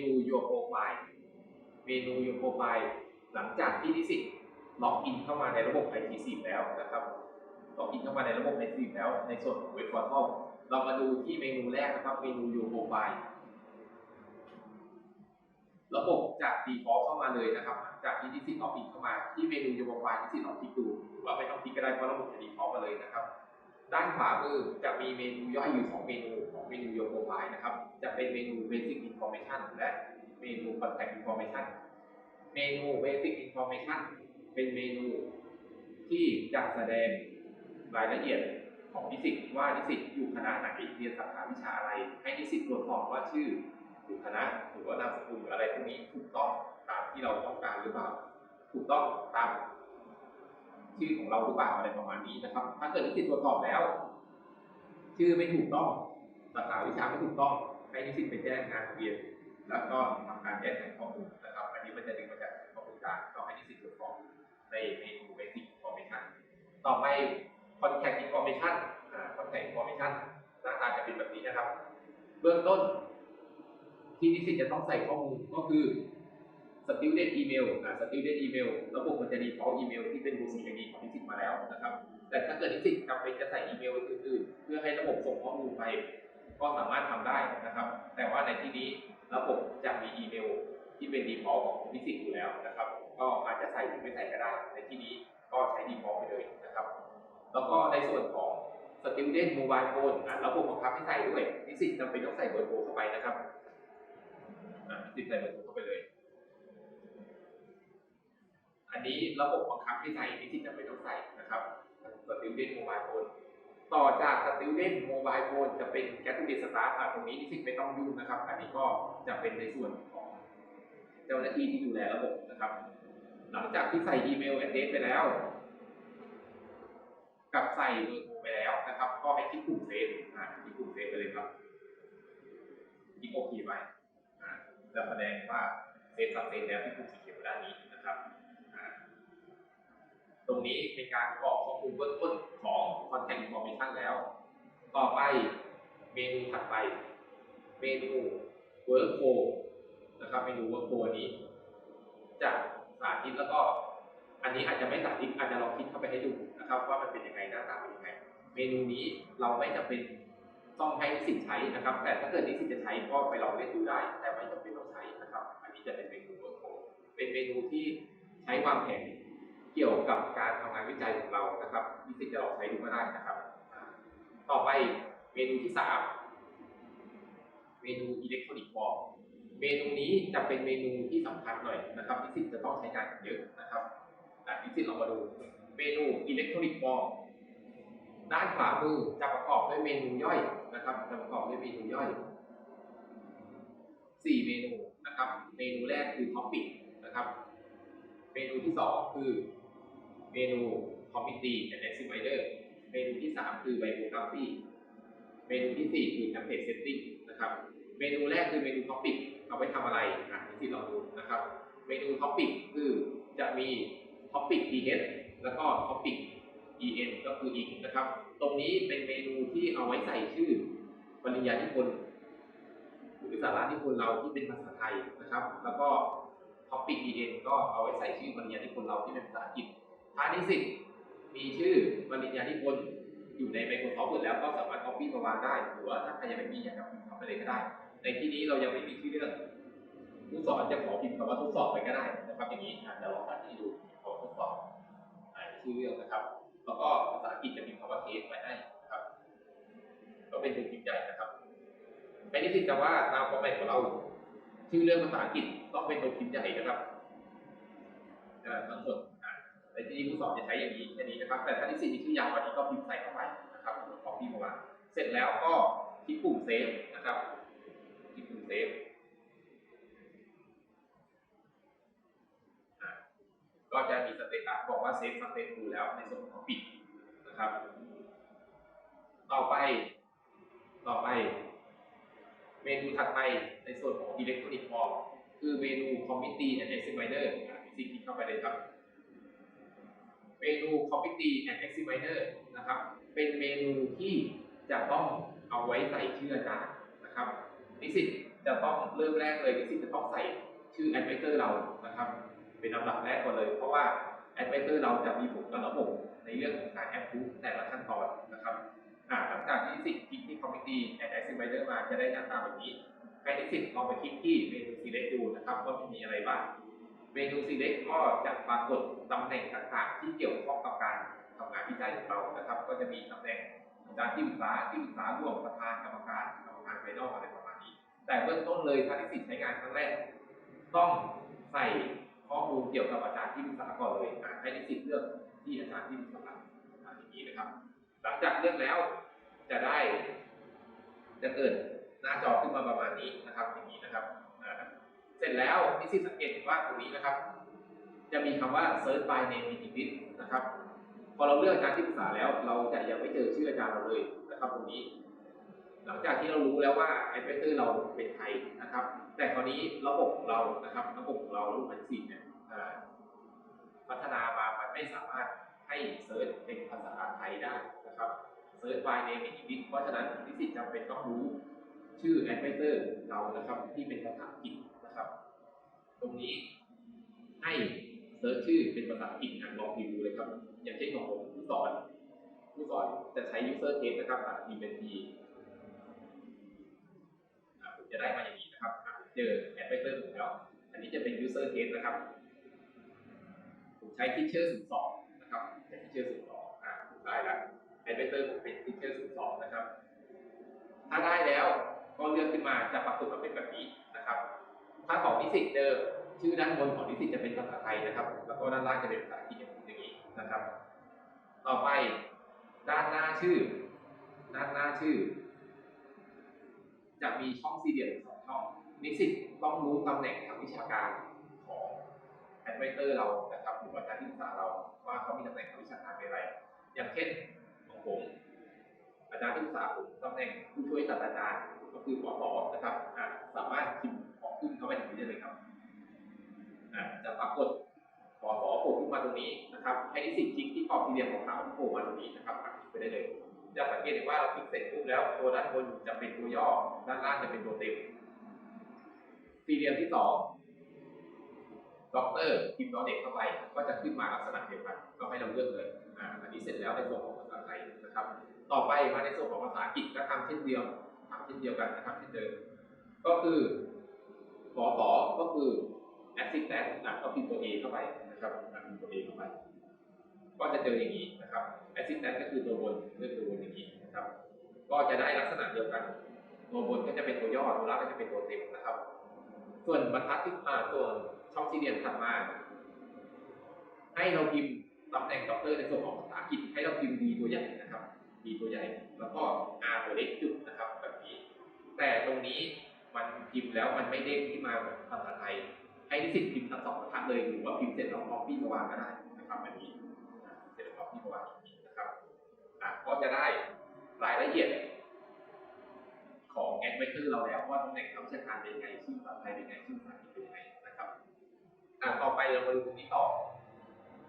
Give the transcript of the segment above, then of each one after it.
นู your profile เมนู your profile หลังจากที่นิสิตล็อกอินเข้ามาในระบบ IT10 แล้วนะครับล็อกอินเข้ามาในระบบ IT10 แล้ว ในส่วนของเว็บพอร์ทัลเรามาดูที่เมนูแรกนะครับ เมนู your profile ระบบจะ default เข้ามาเลยนะครับ จากที่นิสิตล็อกอินเข้ามาที่เมนู your profile นิสิตลองคลิกดูว่าไม่ต้องคลิกก็ได้เพราะระบบจะ default มาเลยนะครับ ด้านขวามือจะมีเมนูย่อยอยู่สองเมนูของเมนู Your Profile นะครับ จะเป็นเมนู Basic Information และเมนู Contact Information เมนู Basic Information เป็นเมนูที่จะแสดงรายละเอียดของนิสิตว่านิสิตอยู่คณะไหนเรียนสาขาวิชาอะไร ให้นิสิตตรวจสอบว่าชื่ออยู่คณะหรือว่านามสกุลหรืออะไรพวกนี้ถูกต้องตามที่เราต้องการหรือเปล่า ถูกต้องตาม ชื่อของเราหรือเปล่าอะไรประมาณนี้นะครับ ถ้าเกิดนิสิตตรวจสอบแล้ว ชื่อไม่ถูกต้องสาขาวิชาไม่ถูกต้องให้นิสิตไปแจ้งงานทะเบียนแล้วก็ทำการแก้ไขข้อมูลนะครับ อันนี้มันจะดึงมาจากข้อมูลกลางต้องให้นิสิตตรวจสอบในเมนู Basic Information ต่อไป Contact Information อ่า Contact Information หน้าตาจะเป็นแบบนี้นะครับ เบื้องต้นที่นิสิตจะต้องใส่ข้อมูลก็คือ student email อ่า student email ระบบมันจะ default email ที่เป็น UCID ของนิสิตมาแล้วนะครับ แต่ถ้าเกิดนิสิตจำเป็นจะใส่อีเมลอื่นๆ เพื่อให้ระบบส่งข้อมูลไป ก็สามารถทำได้นะครับ แต่ว่าในที่นี้ระบบจะมีอีเมลที่เป็น default ของนิสิตอยู่แล้วนะครับ ก็อาจจะใส่หรือไม่ใส่ก็ได้ ในที่นี้ก็ใช้ default ไปเลยนะครับ แล้วก็ในส่วนของ student mobile phone อะระบบบังคับให้ใส่ด้วยนิสิตจำเป็นต้องใส่เบอร์โทรเข้าไปนะครับอะนิสิตใส่เบอร์โทรเข้าไปเลย อันนี้ระบบบังคับให้ใส่นิสิตจำเป็นต้องใส่นะครับ Student Mobile Phone ต่อจาก Student Mobile Phone จะเป็น Category Staff อะตรงนี้นิสิตไม่ต้องยุ่งนะครับ อันนี้ก็จะเป็นในส่วนของเจ้าหน้าที่ที่ดูแลระบบนะครับ หลังจากที่ใส่อีเมล address ไปแล้ว กับใส่เบอร์โทรไปแล้วนะครับ ก็ให้คลิกปุ่มเซฟอ่าคลิกปุ่มเซฟไปเลยครับคลิกโอเคไปอ่าจะแสดงว่าเซฟสับเซฟแล้วที่ปุ่มสีเขียวด้านนี้นะครับ ตรงนี้เป็นการกรอกข้อมูลเบื้องต้นของ contact information แล้ว ต่อไปเมนูถัดไป เมนู workflow นะครับเมนู workflow นนี้ จะสาธิตแล้วก็ อันนี้อาจจะไม่สาธิตอาจจะลองคลิกเข้าไปให้ดูนะครับ ว่ามันเป็นยังไงหน้าตาเป็นยังไง เมนูนี้เราไม่จำเป็นต้องให้นิสิตใช้นะครับ แต่ถ้าเกิดนิสิตจะใช้ก็ไปลองเล่นดูได้ แต่ไม่จำเป็นต้องใช้นะครับ อันนี้จะเป็นเมนูเวิร์กโเป็นเมนูที่ใช้วางแผน เกี่ยวกับการทำงานวิจัยของเรานะครับนิสิตจะลองใช้ดูก็ได้นะครับ ต่อไปเมนูที่สามเมนูอิเล็กทรอนิกส์ฟอร์มเมนูนี้จะเป็นเมนูที่สำคัญหน่อยนะครับนิสิตจะต้องใช้งานเยอะนะครับอ่นิสิตลองมาดู เมนูอิเล็กทรอนิกส์ฟอร์มด้านขวามือจะประกอบด้วยเมนูย่อยนะครับ จะประกอบด้วยเมนูย่อยสี่เมนูนะครับ เมนูแรกคือท็อปปิกนะครับ เมนูที่สองคือ เมนูคอมมิตี้และเอ็กซิไวเดอร์เมนูที่สามคือไบโอกราฟีเมนูที่สี่คือแคมเปญเซตติ้งนะครับ เมนูแรกคือเมนูท็อปิกเอาไว้ทำอะไรอะที่เราดูนะครับ เมนูท็อปิกคือจะมีท็อปิก th แล้วก็ท็อปิก en ก็คืออีกนะครับ ตรงนี้เป็นเมนูที่เอาไว้ใส่ชื่อปริญญานิพนธ์หรือสาระนิพนธ์เราที่เป็นภาษาไทยนะครับ แล้วก็ท็อปิก en ก็เอาไว้ใส่ชื่อปริญญานิพนธ์เราที่เป็นภาษาอังกฤษ ถ้านิสิตมีชื่อปริญญานิพนธ์อยู่ใน Microsoft Word แล้วก็สามารถ copy มาวางได้ หรือว่าถ้าใครยังไม่มีอยากจะพิมพ์เข้าไปเลยก็ได้ ในที่นี้เรายังไม่มีชื่อเรื่องผู้สอนจะขอพิมพ์คำว่าทดสอบไปก็ได้นะครับอย่างนี้อาจจะลองสาธิตดูขอทดสอบชื่อเรื่องนะครับ แล้วก็ภาษาอังกฤษจะมพ์คำว่าเทสไว้ให้นะครับ ก็เป็นตัวพิมใหญ่นะครับไม่ได้สิทธิ์จะว่าตามฟอร์แมตของเรา ชื่อเรื่องภาษาอังกฤษต้องเป็นตัวพิมพ์ใหญ่นะครับอ่าทั้งหมด ที่ผู้สอนจะใช้อย่างนี้แค่นี้นะครับ แต่ถ้าที่สี่มีชื่อยาวกว่านี้ก็พิมพ์ใส่เข้าไปนะครับคอปปี้มาวาเสร็จแล้วก็คลิกปุ่มเซฟนะครับที่คุณเซฟก็จะมีสเตตัสบอกว่าเซฟสเตตดูแล้วในส่วนของปิดนะครับ ต่อไป ต่อไป เมนูถัดไปในส่วนของ Electronic Form คือเมนู Committee and Examiner อะที่คลิกเข้าไปเลยครับ เมนู Committee and Examiner นะครับ เป็นเมนูที่จะต้องเอาไว้ใส่ชื่ออาจารย์นะครับ นิสิตจะต้องเริ่มแรกเลยนิสิตจะต้องใส่ชื่อแอดไวเตอร์เรานะครับ เป็นลำดับแรกก่อนเลย เพราะว่าแอดไวเตอร์เราจะมีผลต่อระบบในเรื่องของการแอปพูแต่ละขั้นตอนนะครับหลังจากที่นิสิตคลิกที่คอมมิตี้แอดไอซิไวเดอร์มาจะได้หน้าตาแบบนี้ให้นิสิตลองไปคลิกที่เมนู select ดูนะครับว่ามีอะไรบ้าง เมนู select ก็จะปรากฏตำแหน่งต่างๆ ที่เกี่ยวข้องกับการทำงานวิจัยของเรานะครับ ก็จะมีตำแหน่งอาจารย์ที่ปรึกษาที่ปรึกษาร่วมประธานกรรมการกรรมการภายนอกอะไรประมาณนี้ แต่เบื้องต้นเลยถ้านิสิตใช้งานครั้งแรก ต้องใส่ข้อมูลเกี่ยวกับอาจารย์ที่ปรึกษาก่อนเลยให้นิสิตเลือกที่อาจารย์ที่ปรึกษาอย่างนี้นะครับ หลังจากเลือกแล้วจะได้จะเกิดหน้าจอขึ้นมาประมาณนี้นะครับอย่างนี้นะครับ เสร็จแล้วนิสิตสังเกตเห็นว่าตรงนี้นะครับ จะมีคำว่า search by name in English นะครับ พอเราเลือกอาจารย์ที่ปรึกษาแล้ว เราจะยังไม่เจอชื่ออาจารย์เราเลยนะครับ ตรงนี้ หลังจากที่เรารู้แล้วว่าไอเ e เตอร์เราเป็นใครนะครับ แต่คราวนี้ระบบของเรานะครับ ระบบของเรารูปพันสี่เนี่ยพัฒนามามันไม่สามารถให้เซิร์ชเป็นภาษาไทยได้นะครับเซิร์ช by name in English เพราะฉะนั้นนิสิตจำเป็นต้องรู้ชื่อแอดไวเตอร์เรานะครับที่เป็นภาษาอังกฤษ ตรงนี้ให้เซิร์ชชื่อเป็นภาษาอังกฤษอะลองดูเลยครับ อย่างเช่นของผมผู้สอน ผู้สอนจะใช้ user case นะครับอะพิมพ์เป็น P อะผมจะได้มาอย่างนี้นะครับเจอแอดไวเตอร์ผมแล้ว อันนี้จะเป็น user case นะครับ ผมใช้ teacher 02นะครับใช้ teacher 02อะผมได้แล้วแอดไวเตอร์ผมเป็น teacher 02นะครับ ถ้าได้แล้วก็เลือกขึ้นมาจะปรากฏมาเป็นแบบนี้นะครับ ถ้าของนิสิตเจอชื่อด้านบนของนิสิตจะเป็นภาษาไทยนะครับ แล้วก็ด้านล่างจะเป็นภาษาอังกฤษอย่างนี้นะครับ ต่อไปด้านหน้าชื่อ ด้านหน้าชื่อ จะมีช่องสี่เหลี่ยมสองช่อง นิสิตต้องรู้ตำแหน่งทางวิชาการของแอดไวเตอร์เรานะครับหรืออาจารย์ที่ปรึกษาเราว่าเขามีตำแหน่งทางวิชาการเป็นอะไร อย่างเช่นของผม อาจารย์ที่ปรึกษาผมตำแหน่งผู้ช่วยศาสตราจารย์ก็คือปสนะครับสามารถพิม ขึ้นเข้าไปตรงนี้ได้เลยครับจะปรากฏปสโผล่ขึ้นมาตรงนี้นะครับให้นิสิตคลิกที่กรอบสี่เหลี่ยมขาวๆที่โผล่มาตรงนี้นะครับคลิกไปได้เลย จะสังเกตเห็นว่าเราคลิกเสร็จปุ๊บแล้วตัวด้านบนจะเป็นตัวย่อด้านล่างจะเป็นตัวเต็มสี่เหลี่ยมที่สองด็อกเตอร์พิมพ์ตัวเด็กเข้าไป ก็จะขึ้นมาลักษณะเดียวกันก็ให้เราเลือกเลยอ่าอันนี้เสร็จแล้วในส่วนของภาษาไทยนะครับ ต่อไปมาในส่วนของภาษาอังกฤษก็ทำเช่นเดียวทำเช่นเดียวกันนะครับเช่นเดิมก็คือ ขอขอก็คือ assistant นะก็พิมพ์ตัว A เข้าไปนะครับพิมพ์ตัว A เข้าไป ก็จะเจออย่างนี้นะครับ assistant ก็คือตัวบนเลือกตัวบนอย่างนี้นะครับ ก็จะได้ลักษณะเดียวกันตัวบนก็จะเป็นตัวย่อตัวล่างก็จะเป็นตัวเต็มนะครับ ส่วนบรรทัดที่อ่าส่วนช่องสี่เหลี่ยมถัดมาให้เราพิมพ์ตำแหน่งด็อกเตอร์ในส่วนของภาษาอังกฤษให้เราพิมพ์ D ตัวใหญ่นะครับ D ตัวใหญ่ แล้วก็ R ตัวเล็กจุดนะครับ แบบนี้ แต่ตรงนี้ มันพิมพ์แล้วมันไม่เด้งขึ้นมาแบบภาษาไทย ให้นิสิตพิมพ์ทั้งสองบรรทัดเลยหรือว่าพิมพ์เสร็จแล้วคอปปี้มาวางก็ได้นะครับแบบนี้เสร็จแล้วคอปปี้มาวางอย่างนี้นะครับอะก็จะได้รายละเอียดของแอดไวเตอร์เราแล้วว่าตำแหน่งทางวิชาการเป็นยังไงชื่อภาษาไทยเป็นยังไงชื่อภาษาอังกฤษเป็นยังไงนะครับอะต่อไปเรามาดูตรงนี้ต่อ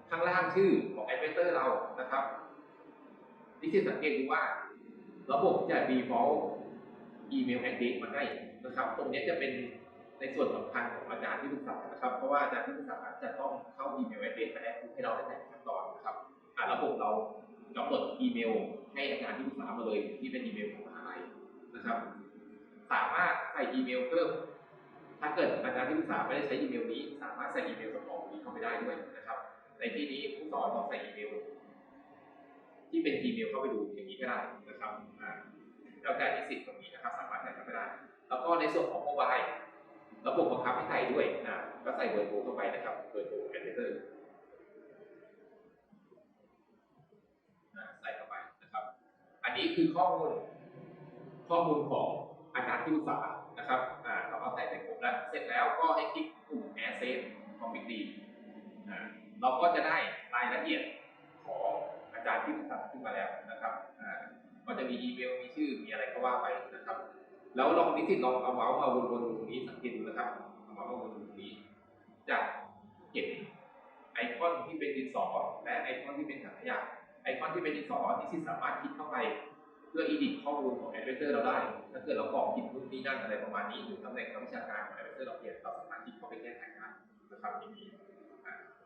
ข้างล่างชื่อของแอดไวเตอร์เรานะครับนิสิตสังเกตดูว่า ระบบจะ default อีเมล address มาให้ นะครับ ตรงนี้จะเป็นในส่วนสำคัญของอาจารย์ที่ปรึกษานะครับ เพราะว่าอาจารย์ที่ปรึกษาจะต้องเข้าอีเมล address มาแอดให้เราได้แต่ขั้นตอนนะครับอะระบบเรากำหนดอีเมล ให้อาจารย์ที่ปรึกษามาเลย ที่เป็นอีเมลของมหาลัยนะครับ สามารถใส่อีเมลเพิ่ม ถ้าเกิดอาจารย์ที่ปรึกษาไม่ได้ใช้อีเมลนี้ สามารถใส่อีเมลสำรองนี้เข้าไปได้ด้วยนะครับ ในที่นี้ผู้สอนลองใส่อีเมล ที่เป็น Gmail เข้าไปดูอย่างนี้ก็ได้นะครับอ่าแล้วแต่นิสิตตรงนี้นะครับ สามารถใส่เข้าไปได้ แล้วก็ในส่วนของโมบายระบบบังคับให้ใส่ด้วยนะก็ใส่เบอร์โทรเข้าไปนะครับเบอร์โทรแอดเดอร์ใส่เข้าไปนะครับ อันนี้คือข้อมูล ข้อมูลของอาจารย์ที่ปรึกษานะครับอ่าเราเอาใส่ในกลุ่มแล้ว เสร็จแล้วก็ให้คลิกปุ่ม Air Save ของ Big D อ่าเราก็จะได้รายละเอียดของอาจารย์ที่ปรึกษาขึ้นมาแล้วนะครับอ่าก็จะมีอีเมลมีชื่อมีอะไรก็ว่าไป แล้วลองนิสิตลองเอาเมาส์มาวนๆตรงนี้สังเกตดูนะครับเอาเมาส์มาวนตรงนี้ จะเห็นไอคอนที่เป็นดินสอและไอคอนที่เป็นถังขยะไอคอนที่เป็นดินสอนิสิตสามารถคลิกเข้าไปเพื่อ edit ข้อมูลของ advisor เราได้ ถ้าเกิดเรากรอกผิดนู่นนี่นั่นอะไรประมาณนี้หรือตำแหน่งทางวิชาการของ advisor เราเปลี่ยนเราสามารถที่เข้าไปแก้ไขได้นะครับอย่างนี้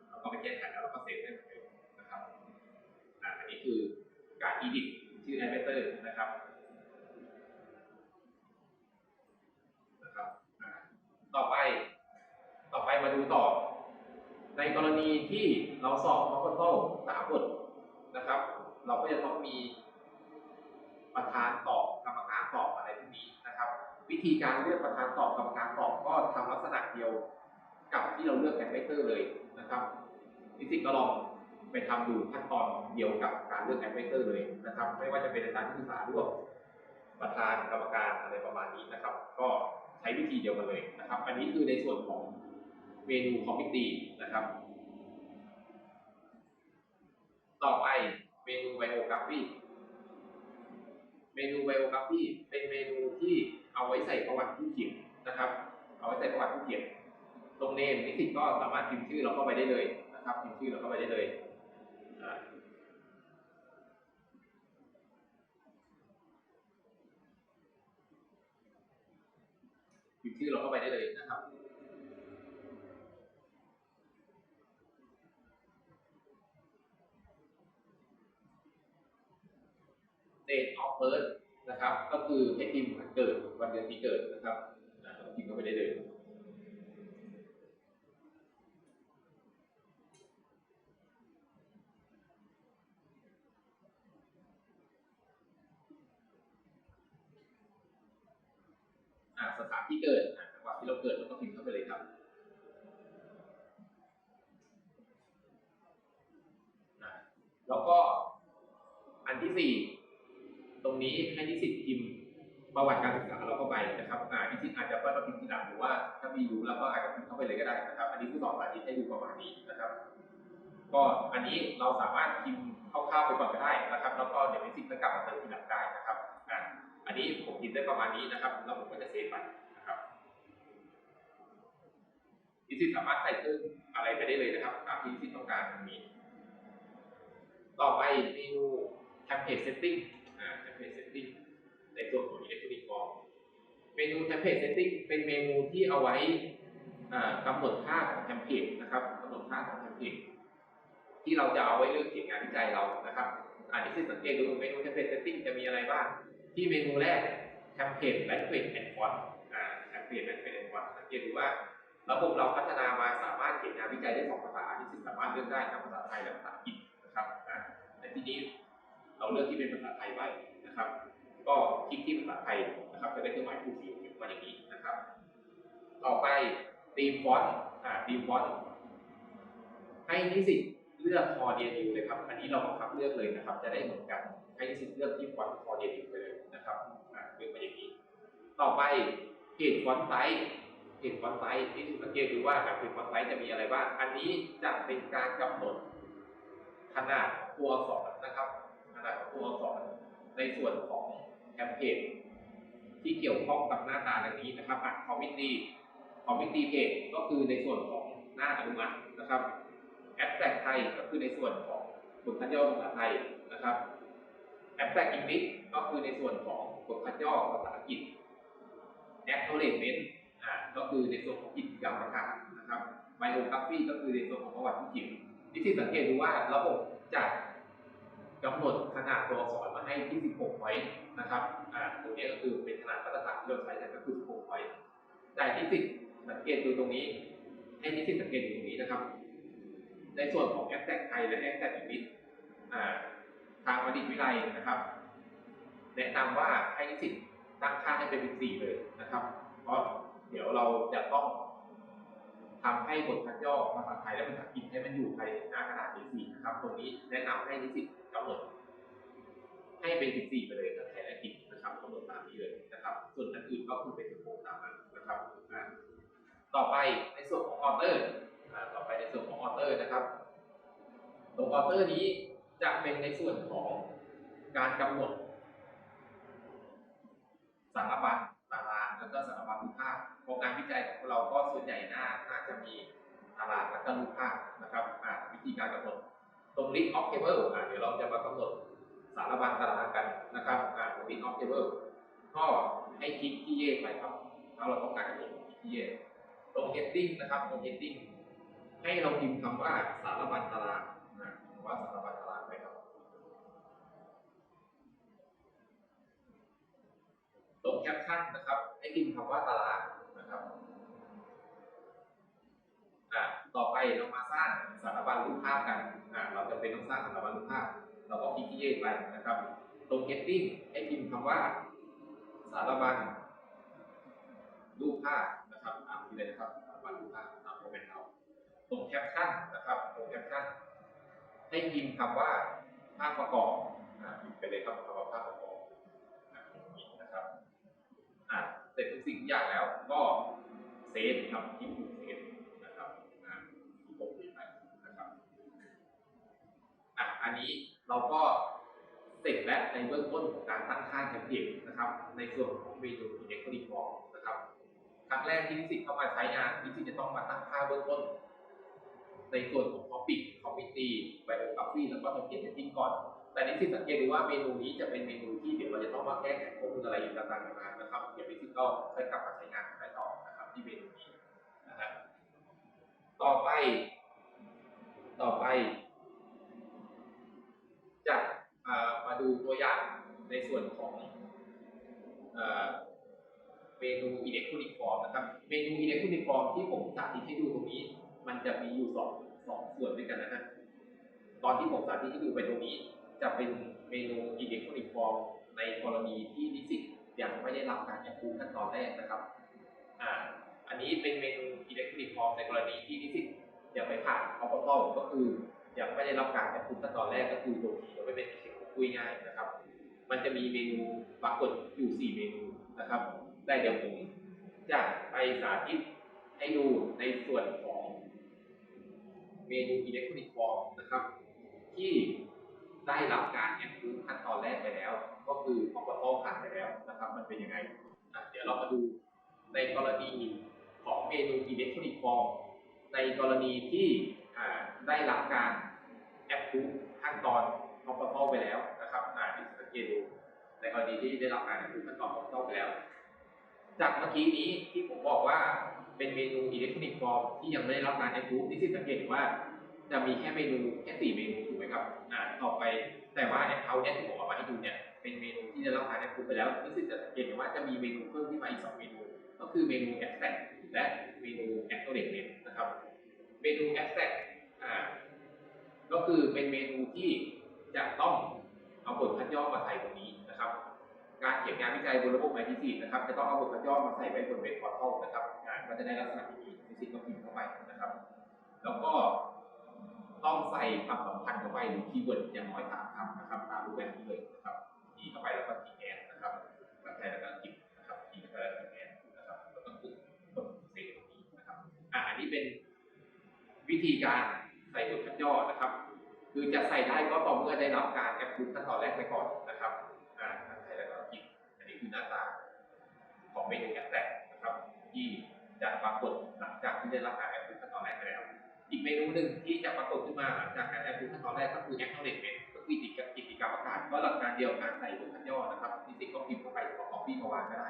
เราก็ไปแก้ไขแล้วเราก็เซฟได้เหมือนเดิมนะครับอันนี้คือการ edit ชื่อ advisor นะครับนะครับอะต่อไป ต่อไปมา ดูต่อ ในกรณีที่เราสอบ proposal สามบทนะครับ เราก็จะต้องมีประธานตอบกรรมการตอบอะไรพวกนี้นะครับ วิธีการเลือกประธานตอบกรรมการตอบก็ทำลักษณะเดียวกับที่เราเลือกแอดไวเซอร์เลยนะครับนิสิตก็ลองไปทำดูขั้นตอนเดียวกับการเลือกแอดไวเซอร์เลยนะครับ ไม่ว่าจะเป็นอาจารย์ที่ปรึกษาร่วมประธานกรรมการอะไรประมาณนี้นะครับ ก็ใช้วิธีเดียวกันเลยนะครับ อันนี้คือในส่วนของ เมนูคอมพิตีนะครับ ต่อไปเมนูไบโอกราฟีเมนูไบโอกราฟีเป็นเมนูที่เอาไว้ใส่ประวัติผู้เขียนนะครับ เอาไว้ใส่ประวัติผู้เขียน ตรงเนมนิสิตก็สามารถพิมพ์ชื่อเราเข้าไปได้เลยนะครับพิมพ์ชื่อเราเข้าไปได้เลยพิมพ์ชื่อเราเข้าไปได้เลยนะครับ date of birth นะครับ ก็คือให้พิมพ์วันเกิดวันเดือนปีเกิดนะครับพิมพ์เข้าไปได้เลยอ่าสถานที่เกิดจังหวัดที่เราเกิดเราก็พิมพ์เข้าไปเลยครับแล้วก็อันที่สี่ รงนี้ให้นิสิตพิมพ์ประวัติการศึกษาเราเข้าไปนะครับอ่านิสิตอาจจะค่อยมาพิมพ์ทีหลังหรือว่าถ้ามีรู้แล้วก็อาจจะพิมพ์เข้าไปเลยก็ได้นะครับ อันนี้ผู้สอนสาธิตให้ดูประมาณนี้นะครับ ก็อันนี้เราสามารถพิมพ์คร่าวๆไปก่อนก็ได้นะครับ แล้วก็เดี๋ยวนิสิตก็กลับมาเติมทีหลังได้นะครับอ่าอันนี้ผมพิมพ์ได้ประมาณนี้นะครับแล้วผมก็จะเซฟไปนะครับนิสิตสามารถใส่เพิ่มอะไรไปได้เลยนะครับตามที่นิสิตต้องการตรงนี้ ต่อไปเมนู template setting อ่า template setting ในส่วนของ electronic form เมนู template setting เป็นเมนูที่เอาไว้กำหนดค่าของ template นะครับกำหนดค่าของ template ที่เราจะเอาไว้เลือกเขียนงานวิจัยเรานะครับอันนี้สังเกตดูเมนู template setting จะมีอะไรบ้าง ที่เมนูแรก template language and font อ่า template language and font สังเกตดูว่าระบบเราพัฒนามาสามารถเขียนงานวิจัยได้สองภาษาที่สิสามารถเลือกได้ทั้งภาษาไทยและภาษาอังกฤษนะครับอ่าในที่นี้เราเลือกที่เป็นภาษาไทยไว้ นะครับ ก็คลิกที่ภาษาไทยนะครับจะได้เครื่องหมายผู้สีขียนมาอย่างนี้นะครับ ต่อไปตีมฟอนต์อ่าตีมฟอนต์ให้นิสิตเลือกคอเดียนิวเลยครับ อันนี้เราบังคับเลือกเลยนะครับ จะได้เหมือนกันให้นิสิตเลือกที่ฟอนต์คอเดียนิวไปเลยนะครับอ่าเลือกมาอย่างนี้ ต่อไปเพจฟอนต์ไซส์เพจฟอนต์ไซส์นี่สังเกตดูว่าเพจฟอนต์ไซส์จะมีอะไรบ้าง อันนี้จะเป็นการกำหนดขนาดตัวอักษรนะครับ ขนาดของตัวอักษร ในส่วนของแคมเปญที่เกี่ยวข้องกับหน้าตาดังนี้นะครับอะคอมมิตี้คอมมิตี้เพจก็คือในส่วนของหน้าอนุมัตินะครับแอปแ c กไทยก็คือในส่วนของบทคัดย่อภาษาไทยนะครับแอปแ c กอังกฤษก็คือในส่วนของบทคัดย่อภาษาอังกฤษ acknowledgement อ่าก็คือในส่วนของกิจกรรมประกาศนะครับ biography ก็คือในส่วนของประวัติผู้เขียนที่ที่สังเกตดูว่าระบบจะก กำหนดขนาดตัวอักษรมาให้ที่ 16 ไว้นะครับ อ่า ตรงนี้ก็คือเป็นขนาดมาตรฐานที่เราใช้กันก็คือ 16 ไว้แต่ที่สิสังเกตดูตรงนี้ ให้นิสิตสังเกตดูตรงนี้นะครับ ในส่วนของแอปแ c กไทยและแอปแ c กอังกฤษอ่า ทางมดิตวิไลนะครับ แนะนำว่าให้นิสิตตั้งค่าให้เป็น 14 เลยนะครับ เพราะเดี๋ยวเราจะต้องทำให้บทคัดย่อภาษาไทยและภาษาอังกฤษให้มันอยู่ภายในหน้ากระดาษ A4 นะครับ ตรงนี้แนะนำให้นิสิต กำหนด ให้เป็น 14 ไปเลยทั้งไทยและอังกฤษนะครับกำหนดตามนี้เลยนะครับ ส่วนอันอื่นก็คือเป็น16ตามนั้นนะครับต่อไปในส่วนของออเตอร์ต่อไปในส่วนของออเตอร์นะครับ ตรงออเตอร์นี้จะเป็นในส่วนของการกำหนด สารบัญตารางแล้วก็สารบัญรูปภาพโครงการวิจัยของเราก็ส่วนใหญ่น่าจะมีตารางและก็รูปภาพนะครับวิธีการกำหนด ตรง list of table อ่าเดี๋ยวเราจะมากำหนดสารบัญตารางกันนะครับอ่าวินออฟเทเบิลก็ให้คลิกที่เย่ไปครับ ถ้าเราต้องการจะเห็นคลิกที่เย่ตรง heading นะครับตรง heading ให้เราพิมพ์คำว่าสารบัญตารางนะคำว่าสารบัญตารางไปครับตรงแคปชั่นนะครับ ให้พิมพ์คำว่าตารางนะครับ อะ ต่อไปเรามาสร้างสารบัญรูปภาพกันอะเราจะเป็นต้องสร้างสารบัญรูปภาพ เราก็คลิกที่เย่ไปนะครับ ตรง heading ให้พิมพ์คำว่า สารบัญรูปภาพนะครับอ่านที่เลยนะครับสารบัญรูปภาพตามโปรแกรมเราตรงแคปชั่นนะครับตรงแคปชั่นให้พิมพ์คำว่าภาพประกอบอ่าพิมพ์ไปเลยครับคำว่าภาพประกอบอ่าอย่างนี้นะครับอะเสร็จทุกสิ่งทุกอย่างแล้วก็เซฟครับคลิกปุ่มเซฟนะครับอะที่ผมพิมพ์ไปนะครับ อันนี้เราก็เสร็จแล้วในเบื้องต้นของการตั้งค่าแคมเปญนะครับ ในส่วนของเมนูอิเล็กทรอนิกส์ฟอร์นะครับครั้งแรกที่นิสิตเข้ามาใช้งานนิสิตจะต้องมาตั้งค่าเบื้องต้น ในส่วนของ Topic Committee Biography แล้วก็ Target Setting ก่อน แต่นิสิตสังเกตดูว่าเมนูนี้จะเป็นเมนูที่เดี๋ยวเราจะต้องมาแก้ไขข้อมูลอะไรอีกต่างๆนานานะครับเดี๋ยวนิสิตก็ค่อยกลับมาใช้งานได้ต่อนะครับที่เมนูนี้นะครับต่อไป ต่อไป จะมาดูตัวอย่างในส่วนของเมนูอิเล็กทรอนิกส์ฟอร์มนะครับ เมนูอิเล็กทรอนิกส์ฟอร์มที่ผมสาธิตให้ดูตรงนี้ มันจะมีอยู่สองสองส่วนด้วยกันนะฮะตอนที่ผมสาธิตให้ดูไปตรงนี้ จะเป็นเมนูอิเล็กทรอนิกส์ฟอร์มในกรณีที่นิสิตยังไม่ได้รับการแอปพูขั้นตอนแรกนะครับอ่าอันนี้เป็นเมนูอิเล็กทรอนิกส์ฟอร์มในกรณีที่นิสิตยังไม่ผ่านออปเปอร์ก็คือ ยังไม่ได้รับการแอปพูขั้นตอนแรกก็คือตัวทียังไม่เป็นเช็คคุยง่ายนะครับ มันจะมีเมนูปรากฏอยู่ 4 เมนูนะครับ แต่เดี๋ยวผมจะไปสาธิตให้ดูในส่วนของเมนูอิเล็กทรอนิกส์ฟอร์มนะครับ ที่ได้รับการแอปพูขั้นตอนแรกไปแล้ว ก็คือออกมาผ่านไปแล้วนะครับ มันเป็นยังไงเดี๋ยวเรามาดูในกรณีของเมนูอิเล็กทรอนิกส์ฟอร์มในกรณีที่ ได้รับการแอปพูขั้นตอนออกมาไปแล้วนะครับอ่าที่สังเกตดูในกรณีที่ได้รับการแอปพูขั้นตอนออกมาไปแล้ว จากเมื่อกี้นี้ที่ผมบอกว่าเป็นเมนูอิเล็กทรอนิกส์ฟอร์มที่ยังไม่ได้รับการแอปพูที่สิสังเกตว่าจะมีแค่เมนูแค่สี่เมนูถูกไหมครับอ่าต่อไปแต่ว่าแอปเขาเนี่ยที่ผมเอามาให้ดูเนี่ยเป็นเมนูที่ได้รับการแอปพูไปแล้วรู้สึกจะสังเกตว่าจะมีเมนูเพิ่มขึ้นมาอีกสองเมนูก็คือเมนู abstract และเมนู acknowledgement นะครับ เมนู abstract ก็คือเป็นเมนูที่จะต้องเอาบทคัดย่อมาใส่ตรงนี้นะครับ การเขียนงานวิจัยบนระบบ ITC นะครับ จะต้องเอาบทคัดย่อมาใส่ไว้บนเว็บพอร์ทัลนะครับงานก็จะได้ลักษณะอย่างนี้นิสิตก็พิมพ์เข้าไปนะครับ แล้วก็ต้องใส่คำสำคัญเข้าไปหรือคีย์เวิร์ดอย่างน้อยสามคำนะครับตามรูปแบบนี้เลยนะครับคีย์เข้าไปแล้วก็คีย์แอนนะครับแล้วใช้แล้วก็คลิกนะครับคีย์เข้าไปแล้วก็คีย์แอนนะครับแล้วก็กดกดเซฟตรงนี้นะครับอ่าอันนี้เป็นวิธีการ ส่บทคัดย่อนะครับ คือจะใส่ได้ก็ต่อเมื่อได้รับการแอปพูขั้นตอนแรกไปก่อนนะครับอ่าใส่แล้วก็คลิกอันนี้คือหน้าตาของเมนูแอปแตกนะครับ ที่จะปรากฏหลังจากที่ได้รับการแอปพูขั้นตอนแรกไปแล้ว อีกเมนูหนึ่งที่จะปรากฏขึ้นมาหลังจากการแอปพูขั้นตอนแรกก็คือ acknowledgement ก็คือกิจกิจกรรมประกาศก็หลักการเดียวการใส่บทคัดย่อนะครับนิสิตก็พิมพ์เข้าไปหรือว่า copy มาวางก็ได้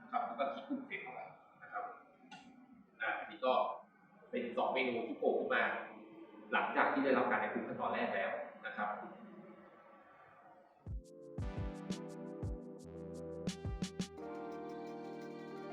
นะครับแล้วก็คลิกปุ่มเซฟเข้าไปนะครับอ่าอันนี้ก็เป็นสองเมนูที่โผล่ขึ้นมา หลังจากที่ได้รับการแอปพูขั้นตอนแรกแล้วนะครับ